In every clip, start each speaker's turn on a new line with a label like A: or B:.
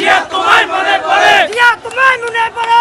A: জিয়া
B: তোমায় মনে পড়ে।
A: জিয়া তোমায় মনে পড়ে।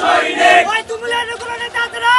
A: সৈনিক। ওই তুমুলের কোন নেতারা